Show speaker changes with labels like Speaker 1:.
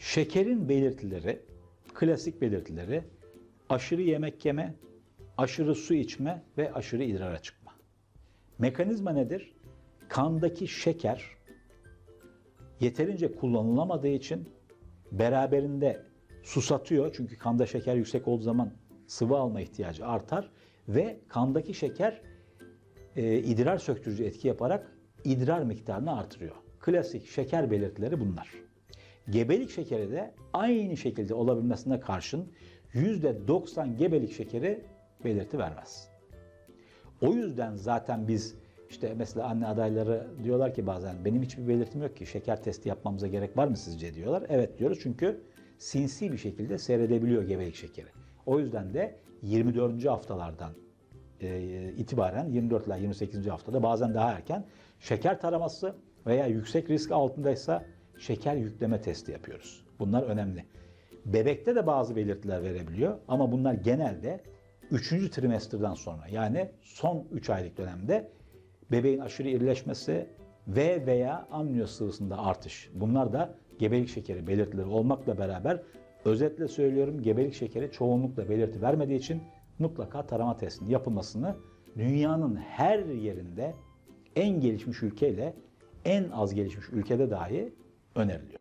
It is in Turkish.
Speaker 1: Şekerin belirtileri, klasik belirtileri aşırı yemek yeme, aşırı su içme ve aşırı idrara çıkma. Mekanizma nedir? Kandaki şeker yeterince kullanılamadığı için beraberinde susatıyor. Çünkü kanda şeker yüksek olduğu zaman sıvı alma ihtiyacı artar ve kandaki şeker e, idrar söktürücü etki yaparak idrar miktarını artırıyor. Klasik şeker belirtileri bunlar. Gebelik şekeri de aynı şekilde olabilmesine karşın %90 gebelik şekeri belirti vermez. O yüzden zaten biz işte mesela anne adayları diyorlar ki bazen benim hiçbir belirtim yok ki şeker testi yapmamıza gerek var mı sizce diyorlar. Evet diyoruz çünkü sinsi bir şekilde seyredebiliyor gebelik şekeri. O yüzden de 24. haftalardan e, itibaren 24 ile 28. haftada bazen daha erken şeker taraması veya yüksek risk altındaysa şeker yükleme testi yapıyoruz. Bunlar önemli. Bebekte de bazı belirtiler verebiliyor ama bunlar genelde 3. trimesterden sonra yani son 3 aylık dönemde bebeğin aşırı irileşmesi ve veya amniyo sıvısında artış. Bunlar da gebelik şekeri belirtileri olmakla beraber özetle söylüyorum gebelik şekeri çoğunlukla belirti vermediği için mutlaka tarama testinin yapılmasını dünyanın her yerinde en gelişmiş ülkeyle en az gelişmiş ülkede dahi öneriliyor.